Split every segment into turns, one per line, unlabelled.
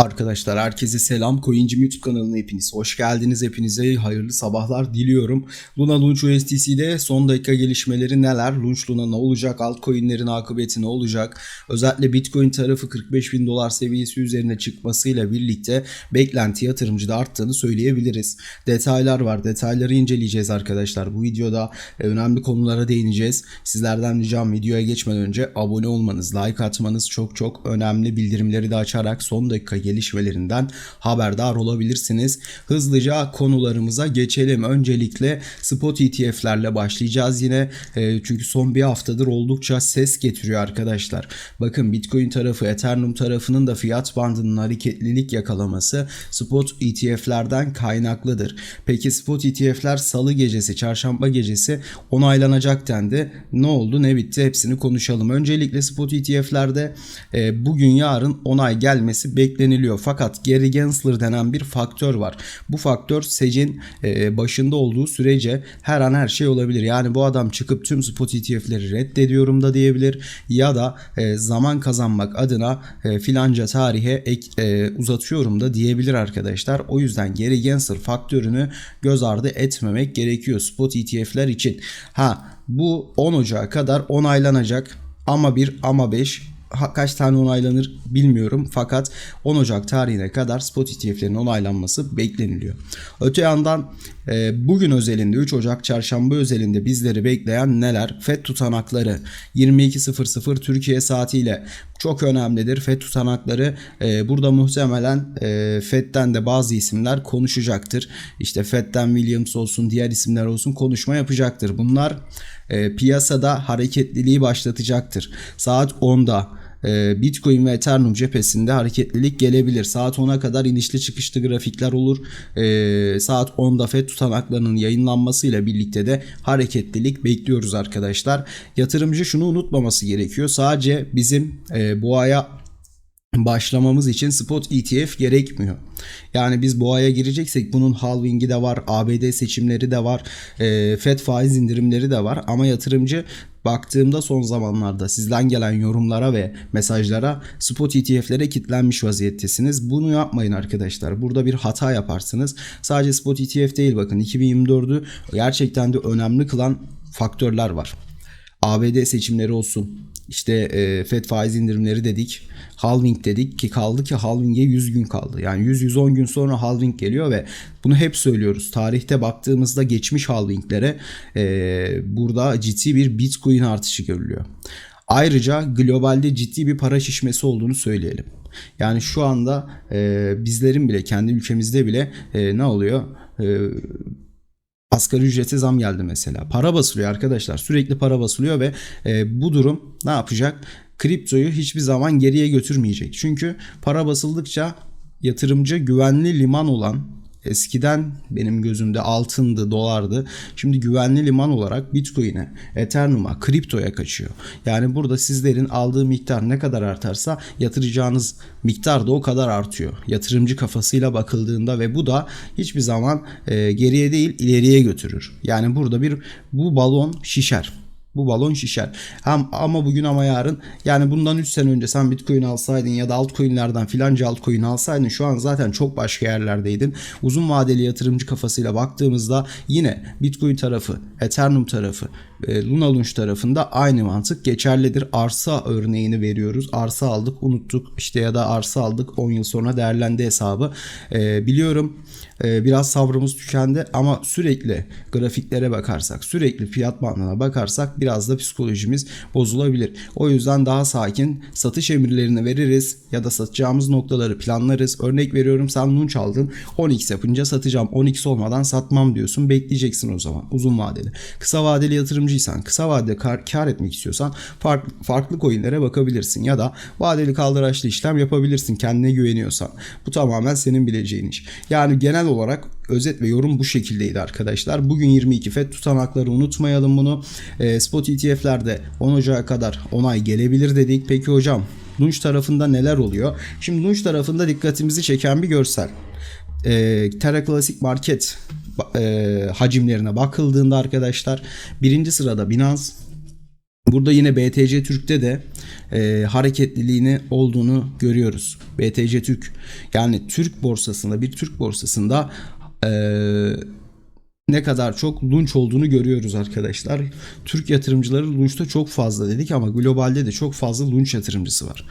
Arkadaşlar herkese selam. Coincim YouTube kanalına hepiniz hoş geldiniz. Hepinize hayırlı sabahlar diliyorum. Luna Launch USDC'de son dakika gelişmeleri neler? Launch Luna ne olacak? Altcoin'lerin akıbeti ne olacak? Özellikle Bitcoin tarafı 45 bin dolar seviyesi üzerine çıkmasıyla birlikte beklenti yatırımcıda arttığını söyleyebiliriz. Detaylar var. Detayları inceleyeceğiz arkadaşlar. Bu videoda önemli konulara değineceğiz. Sizlerden ricam videoya geçmeden önce abone olmanız, like atmanız çok çok önemli. Bildirimleri de açarak son dakika gelişmelerinden haberdar olabilirsiniz. Hızlıca konularımıza geçelim. Öncelikle spot ETF'lerle başlayacağız yine. E, çünkü son bir haftadır oldukça ses getiriyor arkadaşlar. Bakın Bitcoin tarafı, Ethereum tarafının da fiyat bandının hareketlilik yakalaması spot ETF'lerden kaynaklıdır. Peki spot ETF'ler salı gecesi, çarşamba gecesi onaylanacak dendi. Ne oldu ne bitti hepsini konuşalım. Öncelikle spot ETF'lerde e, bugün yarın onay gelmesi bekleniliyor. Fakat Gary Gensler denen bir faktör var. Bu faktör SEC'in e, başında olduğu sürece her an her şey olabilir. Yani bu adam çıkıp tüm spot ETF'leri reddediyorum da diyebilir ya da e, zaman kazanmak adına e, filanca tarihe ek, e, uzatıyorum da diyebilir arkadaşlar. O yüzden Gary Gensler faktörünü göz ardı etmemek gerekiyor spot ETF'ler için. Ha bu 10 Ocağı kadar onaylanacak ama 1 ama 5 ha- kaç tane onaylanır bilmiyorum fakat 10 Ocak tarihine kadar spot ETF'lerin onaylanması bekleniliyor. Öte yandan e, bugün özelinde 3 Ocak çarşamba özelinde bizleri bekleyen neler? FED tutanakları 22.00 Türkiye saatiyle çok önemlidir. FED tutanakları e, burada muhtemelen e, FED'den de bazı isimler konuşacaktır. İşte FED'den Williams olsun diğer isimler olsun konuşma yapacaktır. Bunlar piyasada hareketliliği başlatacaktır. Saat 10'da e, Bitcoin ve Ethereum cephesinde hareketlilik gelebilir. Saat 10'a kadar inişli çıkışlı grafikler olur. E, saat 10'da FED tutanaklarının yayınlanmasıyla birlikte de hareketlilik bekliyoruz arkadaşlar. Yatırımcı şunu unutmaması gerekiyor. Sadece bizim e, bu aya başlamamız için spot ETF gerekmiyor. Yani biz boğaya gireceksek bunun halving'i de var, ABD seçimleri de var, e, FED faiz indirimleri de var ama yatırımcı baktığımda son zamanlarda sizden gelen yorumlara ve mesajlara spot ETF'lere kilitlenmiş vaziyettesiniz. Bunu yapmayın arkadaşlar. Burada bir hata yaparsınız. Sadece spot ETF değil bakın 2024'ü gerçekten de önemli kılan faktörler var. ABD seçimleri olsun. İşte e, FED faiz indirimleri dedik. Halving dedik ki kaldı ki halving'e 100 gün kaldı. Yani 100-110 gün sonra halving geliyor ve bunu hep söylüyoruz. Tarihte baktığımızda geçmiş halvinglere e, burada ciddi bir bitcoin artışı görülüyor. Ayrıca globalde ciddi bir para şişmesi olduğunu söyleyelim. Yani şu anda e, bizlerin bile kendi ülkemizde bile e, ne oluyor? E, Asgari ücrete zam geldi mesela. Para basılıyor arkadaşlar. Sürekli para basılıyor ve e, bu durum ne yapacak? Kriptoyu hiçbir zaman geriye götürmeyecek. Çünkü para basıldıkça yatırımcı güvenli liman olan eskiden benim gözümde altındı, dolardı. Şimdi güvenli liman olarak Bitcoin'e, Ethereum'a, kriptoya kaçıyor. Yani burada sizlerin aldığı miktar ne kadar artarsa yatıracağınız miktar da o kadar artıyor. Yatırımcı kafasıyla bakıldığında ve bu da hiçbir zaman e, geriye değil ileriye götürür. Yani burada bir bu balon şişer. Bu balon şişer. Hem ama bugün ama yarın yani bundan 3 sene önce sen Bitcoin alsaydın ya da altcoin'lerden filanca altcoin alsaydın şu an zaten çok başka yerlerdeydin. Uzun vadeli yatırımcı kafasıyla baktığımızda yine Bitcoin tarafı, Ethereum tarafı, Luna Launch tarafında aynı mantık geçerlidir. Arsa örneğini veriyoruz. Arsa aldık, unuttuk. İşte ya da arsa aldık 10 yıl sonra değerlendi hesabı. E, biliyorum e, biraz sabrımız tükendi ama sürekli grafiklere bakarsak, sürekli fiyat bandına bakarsak biraz da psikolojimiz bozulabilir. O yüzden daha sakin satış emirlerini veririz ya da satacağımız noktaları planlarız. Örnek veriyorum sen lunch aldın 10x yapınca satacağım 10x olmadan satmam diyorsun bekleyeceksin o zaman uzun vadeli. Kısa vadeli yatırımcıysan kısa vadede kar, kar etmek istiyorsan farklı, farklı coinlere bakabilirsin ya da vadeli kaldıraçlı işlem yapabilirsin kendine güveniyorsan. Bu tamamen senin bileceğin iş. Yani genel olarak özet ve yorum bu şekildeydi arkadaşlar. Bugün 22 FED tutanakları unutmayalım bunu. E, spot ETF'lerde 10 Ocak'a kadar onay gelebilir dedik. Peki hocam Lunch tarafında neler oluyor? Şimdi Lunch tarafında dikkatimizi çeken bir görsel. E, Terra Classic Market e, hacimlerine bakıldığında arkadaşlar birinci sırada Binance Burada yine BTC Türk'te de e, hareketliliğini olduğunu görüyoruz. BTC Türk yani Türk borsasında bir Türk borsasında e, ne kadar çok lunch olduğunu görüyoruz arkadaşlar. Türk yatırımcıları lunchta çok fazla dedik ama globalde de çok fazla lunch yatırımcısı var.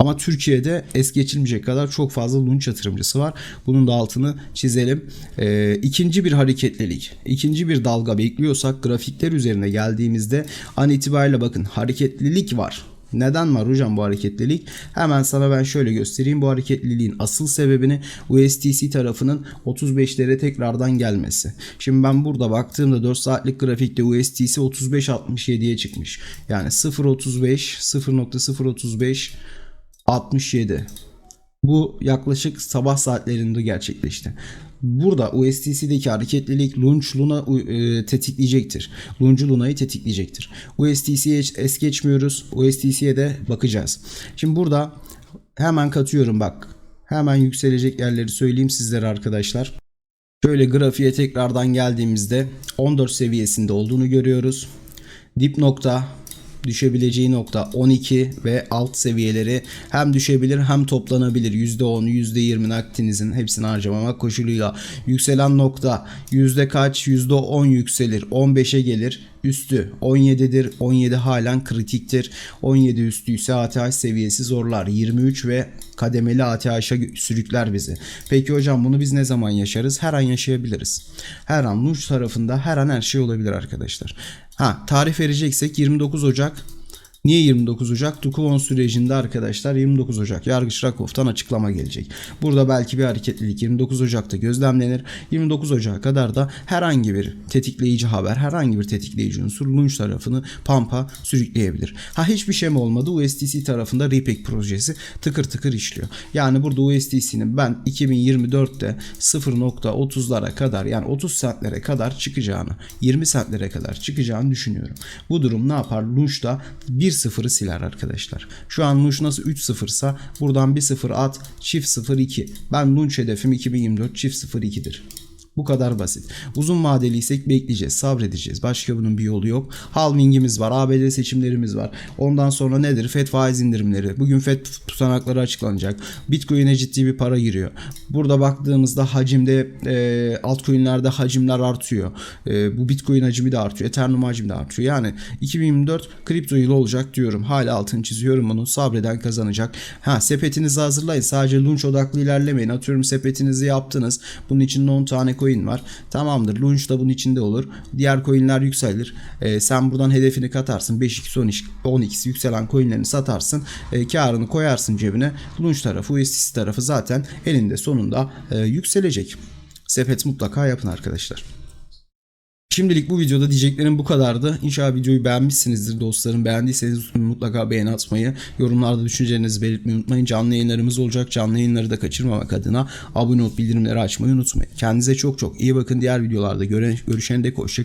Ama Türkiye'de es geçilmeyecek kadar çok fazla lunch yatırımcısı var. Bunun da altını çizelim. Ee, ikinci bir hareketlilik, ikinci bir dalga bekliyorsak grafikler üzerine geldiğimizde an itibariyle bakın hareketlilik var. Neden var hocam bu hareketlilik? Hemen sana ben şöyle göstereyim. Bu hareketliliğin asıl sebebini USDC tarafının 35'lere tekrardan gelmesi. Şimdi ben burada baktığımda 4 saatlik grafikte USDC 35.67'ye çıkmış. Yani 0.35 0.035 67. Bu yaklaşık sabah saatlerinde gerçekleşti. Burada USDC'deki hareketlilik Lunch Luna e, tetikleyecektir. Lunch Luna'yı tetikleyecektir. USDC'ye es geçmiyoruz. USDC'ye de bakacağız. Şimdi burada hemen katıyorum bak. Hemen yükselecek yerleri söyleyeyim sizlere arkadaşlar. Şöyle grafiğe tekrardan geldiğimizde 14 seviyesinde olduğunu görüyoruz. Dip nokta düşebileceği nokta 12 ve alt seviyeleri hem düşebilir hem toplanabilir. %10, %20 nakdinizin hepsini harcamamak koşuluyla. Yükselen nokta yüzde kaç? %10 yükselir. 15'e gelir. Üstü 17'dir. 17 halen kritiktir. 17 üstü ise ATH seviyesi zorlar. 23 ve kademeli ATH'a sürükler bizi. Peki hocam bunu biz ne zaman yaşarız? Her an yaşayabiliriz. Her an Lunch tarafında her an her şey olabilir arkadaşlar. Ha tarih vereceksek 29 Ocak Niye 29 Ocak? Tukuvon sürecinde arkadaşlar 29 Ocak Yargıç Rakov'tan açıklama gelecek. Burada belki bir hareketlilik 29 Ocak'ta gözlemlenir. 29 Ocak'a kadar da herhangi bir tetikleyici haber, herhangi bir tetikleyici unsur Lunch tarafını pampa sürükleyebilir. Ha hiçbir şey mi olmadı? USDC tarafında Repec projesi tıkır tıkır işliyor. Yani burada USDC'nin ben 2024'te 0.30'lara kadar yani 30 centlere kadar çıkacağını, 20 centlere kadar çıkacağını düşünüyorum. Bu durum ne yapar? Lunch'ta bir 1-0'ı siler arkadaşlar. Şu an Lunch nasıl 3-0 sa buradan bir 0 at çift 0-2. Ben Lunch hedefim 2024 çift 0-2'dir. Bu kadar basit. Uzun vadeliysek bekleyeceğiz, sabredeceğiz. Başka bunun bir yolu yok. Halvingimiz var, ABD seçimlerimiz var. Ondan sonra nedir? FED faiz indirimleri. Bugün FED tutanakları açıklanacak. Bitcoin'e ciddi bir para giriyor. Burada baktığımızda hacimde e, altcoin'lerde hacimler artıyor. E, bu Bitcoin hacmi de artıyor. Ethereum hacmi de artıyor. Yani 2024 kripto yılı olacak diyorum. Hala altını çiziyorum bunu. Sabreden kazanacak. Ha sepetinizi hazırlayın. Sadece lunch odaklı ilerlemeyin. Atıyorum sepetinizi yaptınız. Bunun için 10 tane coin var. Tamamdır. Lunch da bunun içinde olur. Diğer coinler yükselir. E, sen buradan hedefini katarsın. 5x 10x 10x yükselen coinlerini satarsın. E, karını koyarsın cebine. Lunch tarafı, USDC tarafı zaten elinde sonunda e, yükselecek. Sepet mutlaka yapın arkadaşlar. Şimdilik bu videoda diyeceklerim bu kadardı. İnşallah videoyu beğenmişsinizdir dostlarım. Beğendiyseniz mutlaka beğeni atmayı, yorumlarda düşüncelerinizi belirtmeyi unutmayın. Canlı yayınlarımız olacak. Canlı yayınları da kaçırmamak adına abone olup bildirimleri açmayı unutmayın. Kendinize çok çok iyi bakın. Diğer videolarda göre, görüşene dek hoşçakalın.